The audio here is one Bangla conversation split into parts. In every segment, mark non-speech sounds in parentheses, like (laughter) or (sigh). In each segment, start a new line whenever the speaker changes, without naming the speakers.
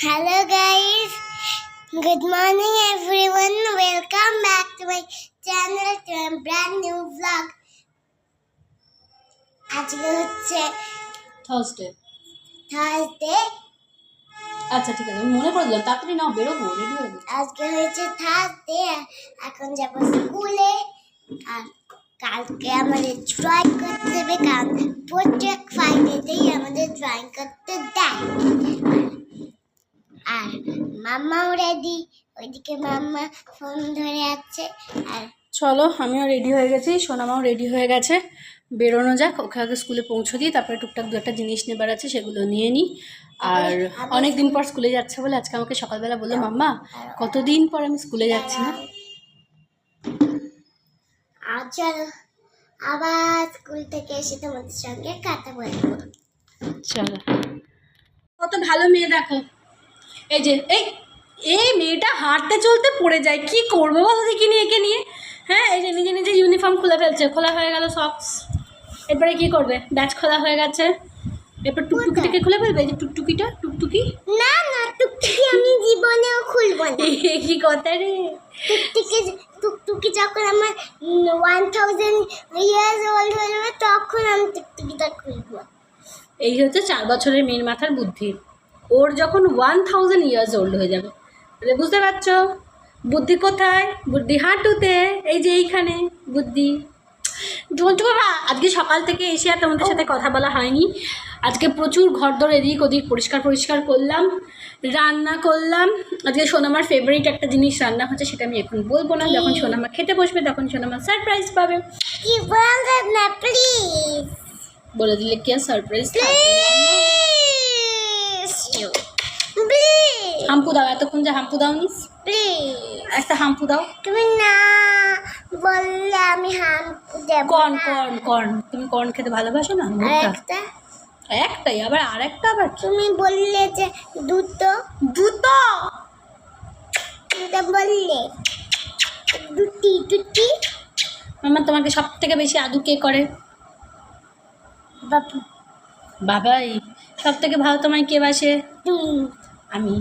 Hello guys, good morning everyone. Welcome back to my channel. To a brand new vlog. আজকে হচ্ছে
থার্সডে
থার্সডে
আচ্ছা ঠিক আছে মনে দিলাম তাড়াতাড়ি নাও বেরোবো রেডি হয়ে
আজকে হয়েছে থার্সডে এখন যাব স্কুলে। আর কালকে আমাদের ড্রয়িং করতে দেবে কারণ প্রত্যেক ফ্রাইডেতেই আমাদের ড্রয়িং করতে দেয় আর মাম্মাও রেডি ওইদিকে মাম্মা ফোন ধরে আছে আর
চলো আমিও রেডি হয়ে গেছি সোনামাও রেডি হয়ে গেছে। বেরোনো যাক ওকে আগে স্কুলে পৌঁছে দিই তারপরে টুকটাক দু একটা জিনিস নেবার আছে সেগুলো নিয়ে নিই। আর অনেক দিন পর স্কুলে যাচ্ছে বলে আজকে আমাকে সকালবেলা বলল মাম্মা কতদিন পর আমি স্কুলে যাচ্ছি না?
আর চলো আবার স্কুল থেকে এসে তোমাদের সঙ্গে কথা বলব।
চলো। কত ভালো মেয়ে দেখো। এই যে এই এই মেয়েটা হাঁটতে চলতে পড়ে যায় কি করব বলো দেখি নিয়ে একে নিয়ে? হ্যাঁ এই যে নিজে নিজে ইউনিফর্ম খুলে ফেলছে খোলা হয়ে গেল সক্স এরপরে কি করবে? ব্যাচ খোলা হয়ে গেছে। এরপর টুকটুকিটাকে খুলে ফেলবে? এই যে টুকটুকিটা টুকটুকি?
না না টুকটুকি আমি জীবনেও খুলবো না। (laughs)
কি কথা রে?
টুকটুকি টুকটুকি যখন আমার ওয়ান থাউজেন্ড ইয়ার্স ওল্ড হয়ে যাবে তখন আমি টুকটুকিটা খুলবো।
এই হচ্ছে চার বছরের মেয়ের মাথার বুদ্ধি। ওর যখন ওয়ান থাউজেন্ড ইয়ার্স ওল্ড হয়ে যাবে। তাহলে বুঝতে পারছ? বুদ্ধি কোথায়? বুদ্ধি হাঁটুতে এই যে এইখানে বুদ্ধি। জন্টু বাবা আজকে সকাল থেকে এসে আর তোমাদের সাথে কথা বলা হয়নি। আজকে প্রচুর ঘর দর এদিক ওদিক পরিষ্কার পরিষ্কার করলাম রান্না করলাম। আজকে সোনামার ফেভারিট একটা জিনিস রান্না হচ্ছে সেটা আমি এখন বলব না। যখন সোনামা খেতে বসবে তখন সোনামা সারপ্রাইজ পাবে। বলে দিলে কি আর সারপ্রাইজ
প্লিজ প্লিজ
হাম্পু দাও এতক্ষণ যে হাম্পু দাও নিস
প্লিজ
একটা হাম্পু দাও।
তুমি না বললে আমি হাম দেব
কর্ন। Corn corn. তুমি কর্ন খেতে ভালোবাসো না?
একটা
একটাই আবার আর একটা আবার
তুমি বললে যে দুটো।
দুটো?
দুটো বললে। দুটি দুটি।
মামা তোমাকে সব থেকে বেশি আদু কে করে?
বাবু
বাবাই সব থেকে ভালো তোমায় কে বাসে? আমি।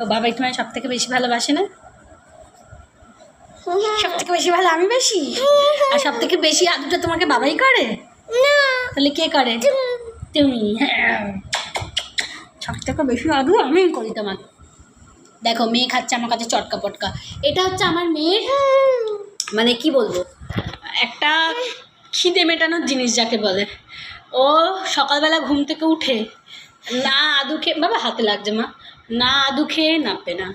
ও বাবাই তোমায় সব থেকে বেশি ভালোবাসে না? সব থেকে বেশি ভালো আমি বেশি? আর সব থেকে বেশি আদুটা তোমাকে বাবাই করে?
না।
তাহলে কে করে?
তুমি।
হ্যাঁ। সব থেকে বেশি আদু আমি করি তোমাকে। দেখো মেয়ে খাচ্ছে আমার কাছে চটকা পটকা। এটা হচ্ছে আমার মেয়ের মানে কি বলব? একটা খিদে মেটানোর জিনিস যাকে বলে। ও সকালবেলা ঘুম থেকে উঠে না আদু খেয়ে বাবা হাতে লাগছে মা। না আদু খেয়ে নামবে না।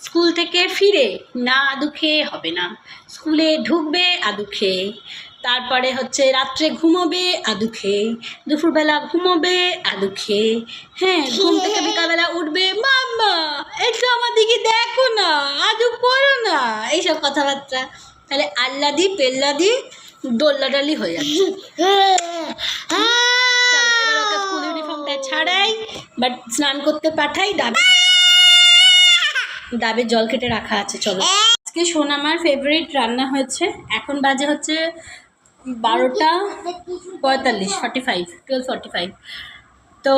স্কুল থেকে ফিরে না আদু খেয়ে হবে না। স্কুলে ঢুকবে আদু খেয়ে তারপরে হচ্ছে রাত্রে ঘুমোবে আদু খেয়ে দুপুরবেলা ঘুমোবে আদু খেয়ে হ্যাঁ ঘুম থেকে বিকালবেলা উঠবে, মাম্মা, একটু আমার দিকে দেখো না আদু করো না। এইসব কথাবার্তা। তাহলে আল্লাদি পেল্লাদি, দোল্লাডালি হয়ে যাচ্ছে (laughs) চলো, এবার ওকে স্কুল ইউনিফর্মটা ছাড়াই বাট স্নান করতে পাঠাই, ডাবে ডাবে জল কেটে রাখা আছে, চলো। আজকে সোনামার ফেভারিট রান্না হয়েছে, এখন বাজে হচ্ছে বারোটা পঁয়তাল্লিশ forty five twelve forty five তো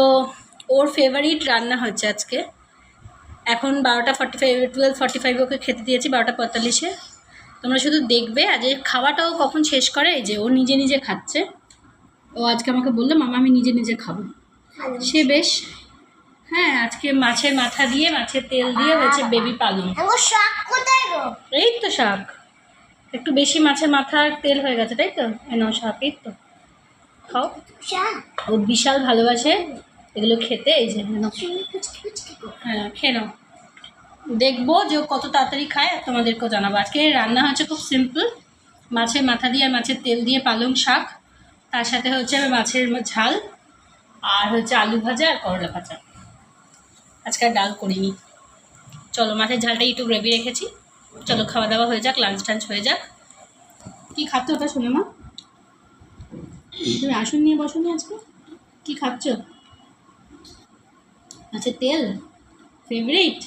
ওর ফেভারিট রান্না হচ্ছে আজকে। এখন বারোটা forty five twelve forty five ওকে খেতে দিয়েছি, বারোটা পঁয়তাল্লিশে। তোমরা শুধু দেখবে আজ খাওয়াটাও কখন শেষ করে, এই যে ও নিজে নিজে খাচ্ছে। ও আজকে আমাকে বলল, মামা, আমি নিজে নিজে খাব। সে বেশ হ্যাঁ আজকে মাছের মাথা দিয়ে মাছের তেল দিয়ে হয়েছে বেবি পালং। এই তো শাক। একটু বেশি মাছের মাথার তেল হয়ে গেছে তাই তো? এনাও শাক এই তো। খাও। ও বিশাল ভালোবাসে এগুলো খেতে এই যে হ্যাঁ খেয়ে নাও। দেখব যে কত তাড়াতাড়ি খায় আর তোমাদেরকেও জানাব। আজকে রান্না হচ্ছে খুব সিম্পল। মাছের মাথা দিয়ে আর মাছের তেল দিয়ে পালং শাক। তার সাথে হচ্ছে মাছের ঝাল। আর হচ্ছে আলু ভাজা আর করলা ভাজা। আজকে আর ডাল করিনি। চলো মাছের ঝালটা একটু গ্রেভি রেখেছি। চলো, খাওয়া দাওয়া হয়ে যাক লাঞ্চ টাঞ্চ হয়ে যাক। কি খাচ্ছ ওটা শুনে মা? তুমি আসন নিয়ে বসনি আজকে? কি খাচ্ছ? আচ্ছা তেল? ফেভারিট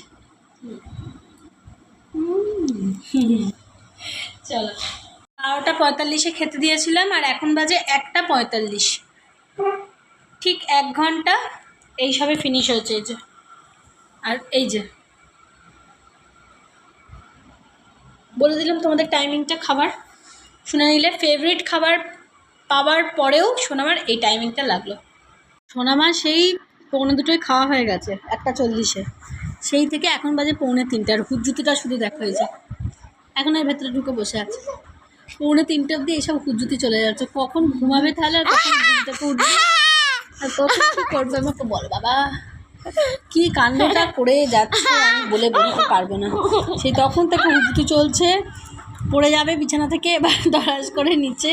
চলো। বারোটা পঁয়তাল্লিশে খেতে দিয়েছিলাম, আর এখন বাজে একটা পঁয়তাল্লিশ। ঠিক এক ঘণ্টা এই সবে ফিনিশ হয়েছে, এই যে। আর এই যে। বলে দিলাম তোমাদের টাইমিংটা খাবার। শুনে নিলে ফেভারিট খাবার পাওয়ার পরেও সোনামার এই টাইমিংটা লাগল। সোনামা সেই পৌনে দুটোই খাওয়া হয়ে গেছে, একটা চল্লিশে। সেই থেকে এখন বাজে পৌনে তিনটে, আর হুজ্জুতিটা শুধু দেখা হয়েছে এখন আর ভেতরে ঢুকে বসে আছে। পৌনে তিনটে অবধি এইসব হুজ্জুতি চলে যাচ্ছে। কখন ঘুমাবে তাহলে আর কখন ঘুম উঠবে? আর কখন কী করবে আমাকে বল বাবা? কি কাণ্ডটা করে যাচ্ছে আমি বলে বলতে পারব না। সেই তখন থেকে হুজুতি চলছে পড়ে যাবে বিছানা থেকে এবার দরাজ করে নিচে।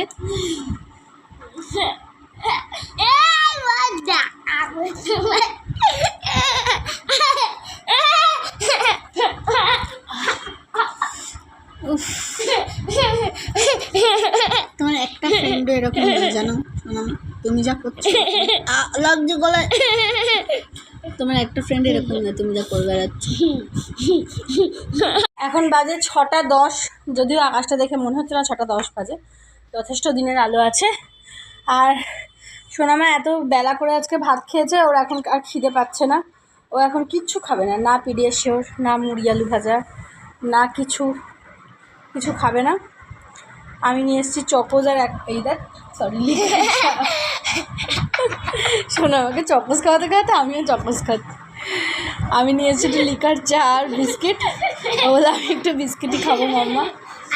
তোমার
একটা ফ্রেন্ড এরকম জানো? তুমি যা করছ। (laughs)
লাগছে গলায়।
তোমার একটা ফ্রেন্ড এরকম না তুমি যা করে বেড়াচ্ছ (laughs) এখন বাজে ছটা দশ যদিও আকাশটা দেখে মনে হচ্ছে না ছটা দশ বাজে। যথেষ্ট দিনের আলো আছে। আর সোনামা এত বেলা করে আজকে ভাত খেয়েছে ওর এখন আর খিদে পাচ্ছে না। ও এখন কিচ্ছু খাবে না না পিডিয়াশিওর না মুড়ি আলু ভাজা না কিছু কিছু খাবে না। আমি নিয়ে এসেছি চকোজ আর এক এই দেখ সরি (laughs) শোনো আমাকে চকোস খাওয়াতে খাওয়াতে আমিও চকোস খাচ্ছি। আমি নিয়েছি লিকার চা আর বিস্কিট। বলে আমি একটু বিস্কিটই খাব মাম্মা।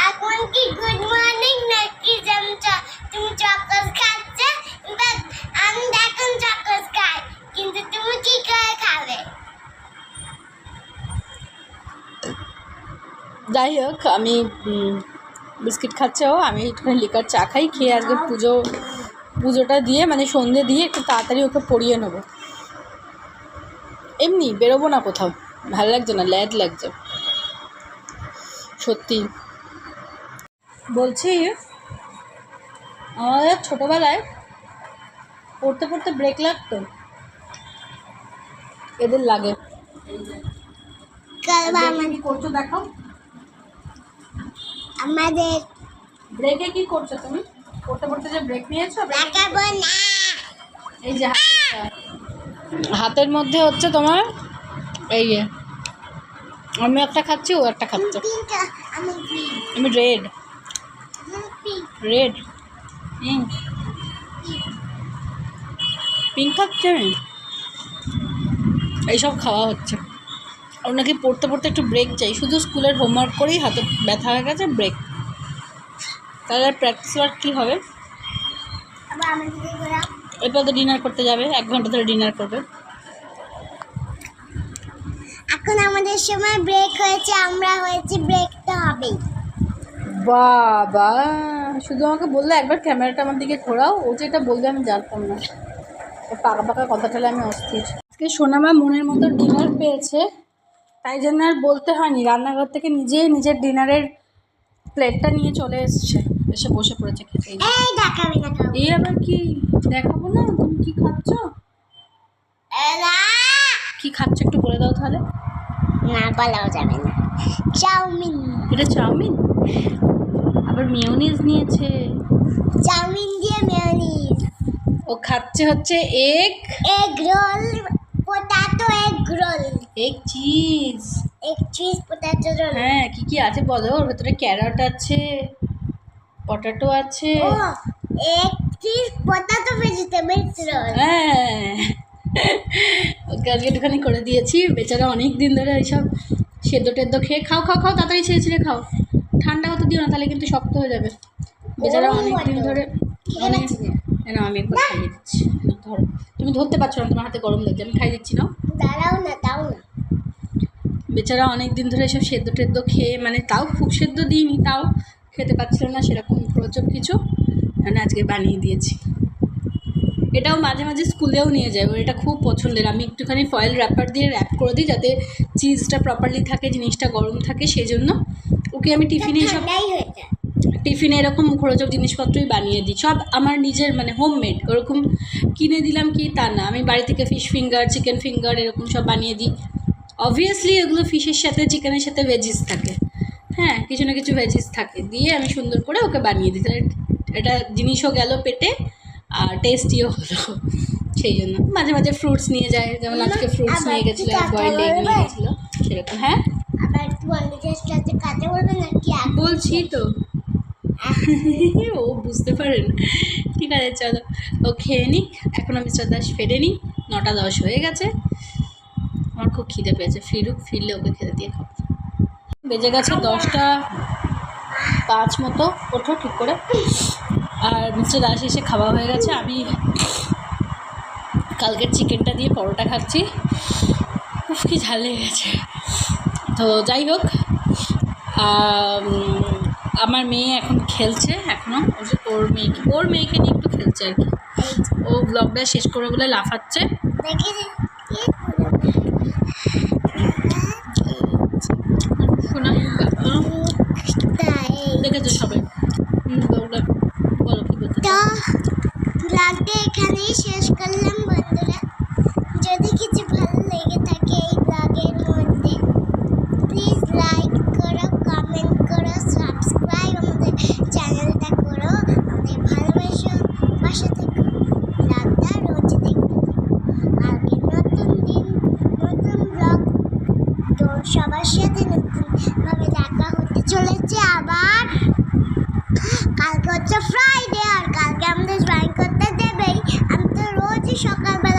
এখন কি গুড মর্নিং নাকি জামচা তুমি চকস খাচ্ছ? বাট আমি এখন খাই কিন্তু তুমি কি করে খাবে?
যাই হোক আমি বিস্কিট খাচ্ছে ও আমি একটুখানি লিকার চা খাই খেয়ে আজকে পুজো পুজোটা দিয়ে মানে সন্ধে দিয়ে একটু তাড়াতাড়ি ওকে পরিয়ে নেব। এমনি বেরোবো না কোথাও। ভালো লাগছে না ল্যাদ লাগছে। সত্যি। বলছি আমাদের ছোটোবেলায় পড়তে পড়তে ব্রেক লাগতো। এদের লাগে। করছ দেখাও
আমাদের
ব্রেকে কি করছ তুমি? পড়তে পড়তে যে ব্রেক নিয়েছো এই যে হাতের মধ্যে হচ্ছে তোমার এই যে আমি একটা খাচ্ছি ও একটা খাচ্ছে।
আমি
রেড রেড পিঙ্ক পিঙ্ক খাচ্ছে আমি এইসব খাওয়া হচ্ছে। ওর নাকি পড়তে পড়তে একটু ব্রেক চাই? শুধু স্কুলের হোমওয়ার্ক করেই হাতে ব্যথা হয়ে গেছে ব্রেক তাহলে প্র্যাকটিস ওয়ার্ক কী হবে? এরপর তো ডিনার করতে যাবে এক ঘণ্টা ধরে ডিনার করবে।
এখন আমাদের সময় ব্রেক হয়েছে আমরা হয়েছে ব্রেক তো হবেই।
বাবা শুধু আমাকে বললে একবার ক্যামেরাটা আমার দিকে ঘোরাও ও যে এটা বলবে আমি জানতাম না। ও পাকা পাকা কথা ঠেলে আমি অস্থির। আজকে সোনামা মনের মতো ডিনার পেয়েছে তাই জন্য আর বলতে হয়নি রান্নাঘর থেকে নিজেই নিজের ডিনারের প্লেটটা নিয়ে চলে এসছে। এসে বসে পড়েছে খেতে। এই আবার কি? দেখাবো না? তুমি কি খাচ্ছ? কি খাচ্ছ? একটু বলে দাও তাহলে।
না বলাও যাবে না। চাউমিন।
এটা চাউমিন? আবার মিওনিজ নিয়েছে।
চাউমিন দিয়ে মেয়নিজ।
ও খাচ্ছে হচ্ছে egg.
Egg roll potato egg roll.
Egg cheese.
Egg cheese potato roll.
হ্যাঁ কি কি আছে বলো? ওর ভেতরে ক্যারট আছে। পটাটো আছে।
ভেজিটেবলস রোল
হ্যাঁ। ওকে আজকে একটুখানি করে দিয়েছি। বেচারা অনেক দিন ধরে এইসব সেদ্ধ টেদ্ধ খেয়ে খাও খাও খাও তাড়াতাড়ি ছেড়ে ছেড়ে খাও। ঠান্ডা হতে দিও না তাহলে কিন্তু শক্ত হয়ে যাবে। বেচারা অনেক দিন ধরে অনেক
না।
আমি একবার খাইয়ে দিচ্ছি। ধরো তুমি ধরতে পারছ না তোমার হাতে গরম লাগছে আমি খাইয়ে দিচ্ছি না
দাঁড়াও না দাও না।
বেচারা অনেক দিন ধরে এসব সেদ্ধ টেদ্ধ খেয়ে মানে তাও খুব সেদ্ধ দিইনি তাও খেতে পাচ্ছিল না সেরকম প্রচুর কিছু মানে আজকে বানিয়ে দিয়েছি। এটাও মাঝে মাঝে স্কুলেও নিয়ে যায় এটা খুব পছন্দের। আমি একটুখানি ফয়েল র্যাপার দিয়ে র্যাপ করে দিই যাতে চিজটা প্রপারলি থাকে জিনিসটা গরম থাকে সেই জন্য ওকে আমি টিফিনে সব টিফিনে এরকম মুখরোচক জিনিসপত্রই বানিয়ে দিই। সব আমার নিজের মানে হোমমেড ওরকম কিনে দিলাম কি তা না। আমি বাড়ি থেকে ফিশ ফিঙ্গার চিকেন ফিঙ্গার এরকম সব বানিয়ে দিই। অবভিয়াসলি এগুলো ফিশের সাথে চিকেনের সাথে ভেজিস থাকে। হ্যাঁ কিছু না কিছু ভেজিস থাকে। দিয়ে আমি সুন্দর করে ওকে বানিয়ে দিই। তাহলে এটা জিনিসও গেল পেটে আর টেস্টিও হলো। সেই জন্য মাঝে মাঝে ফ্রুটস নিয়ে যায় যেমন আজকে ফ্রুটস নিয়ে গেছিল বয়েল এগ নিয়ে গেছিল সেরকম। হ্যাঁ? বলছি তো। (laughs) ও বুঝতে পারেন। ঠিক আছে চলো। ও খেয়ে নিক এখন আমি দাস ফেরে নিই। নটা দশ হয়ে গেছে। আমার খুব খিদে পেয়েছে। ফিরুক ফিরলে ওকে খেতে দিয়ে খাব। বেজে গেছে দশটা পাঁচ মতো, ওঠো ঠিক করে। আর মিস্টার দাস এসে খাওয়া হয়ে গেছে, আমি কালকের চিকেনটা দিয়ে পরোটা খাচ্ছি। উফ, কি ঝাল লেগে গেছে তো যাই হোক আমার মেয়ে এখন খেলছে এখনও ওর মেয়েকে ওর মেয়েকে নিয়ে একটু খেলছে আর কি। ও ব্লগটা শেষ করে বলে লাফাচ্ছে
দেখে যে, কি তো ব্লগটা এখানেই শেষ করলাম বন্ধুরা। যদি কিছু ভালো লেগে থাকে এই ব্লগের মধ্যে প্লিজ করো কমেন্ট করো সাবস্ক্রাইব আমাদের চ্যানেলটা করো। আমাদের আগে নতুন নতুন ব্লগ তো সবার সাথে চলেছে আবার। কালকে হচ্ছে ফ্রাইডে আর কালকে আমাদের ড্রয়িং করতে দেবেই। আমি তো রোজই সকালবেলা